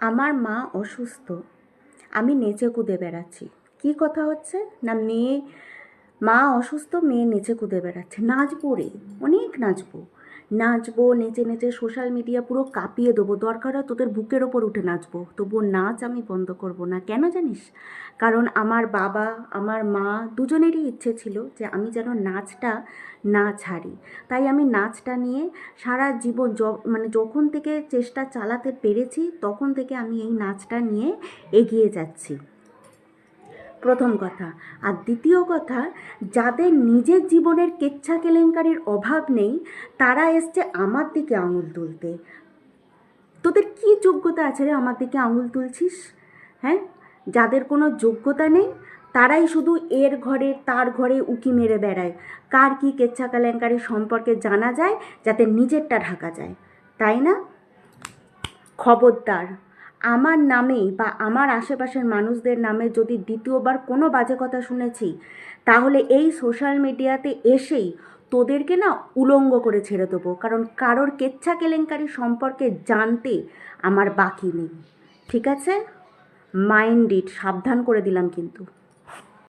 আমার মা অসুস্থ। আমি নেচে কুদে বেড়াচ্ছি। কি কথা হচ্ছে? না, মেয়ে, মা অসুস্থ, মেয়ে নেচে কুদে বেড়াচ্ছে। নাচবো রে, অনেক নাচবো। নাচবো, নেচে নেচে সোশ্যাল মিডিয়া পুরো কাঁপিয়ে দেবো। দরকার হয় তোদের বুকের ওপর উঠে নাচবো। তবুও নাচ আমি বন্ধ করব না। কেন জানিস? কারণ আমার বাবা, আমার মা দুজনেরই ইচ্ছে ছিল যে আমি যেন নাচটা না ছাড়ি। তাই আমি নাচটা নিয়ে সারা জীবন মানে যখন থেকে চেষ্টা চালাতে পেরেছি, তখন থেকে আমি এই নাচটা নিয়ে এগিয়ে যাচ্ছি। প্রথম কথা। আর দ্বিতীয় কথা, যাদের নিজের জীবনের কেচ্ছা কেলেঙ্কারির অভাব নেই, তারা এসছে আমার দিকে আঙুল তুলতে। তোদের কি যোগ্যতা আছে রে আমার দিকে আঙুল তুলছিস? হ্যাঁ? যাদের কোনো যোগ্যতা নেই, তারাই শুধু এর ঘরে, তার ঘরে উকি মেরে বেড়ায়। কার কি কেচ্ছা কেলেঙ্কারি সম্পর্কে জানা যায়, যাতে নিজেরটা ঢাকা যায়। তাই না? খবরদার। আমার নামে বা আমার আশেপাশের মানুষদের নামে যদি দ্বিতীয়বার কোনো বাজে কথা শুনেছি, তাহলে এই সোশ্যাল মিডিয়াতে এসেই তোদেরকে না উলঙ্গ করে ছেড়ে দেবো। কারণ কারোর কেচ্ছা কেলেঙ্কারি সম্পর্কে জানতে আমার বাকি নেই। ঠিক আছে? মাইন্ড ইট, সাবধান করে দিলাম কিন্তু।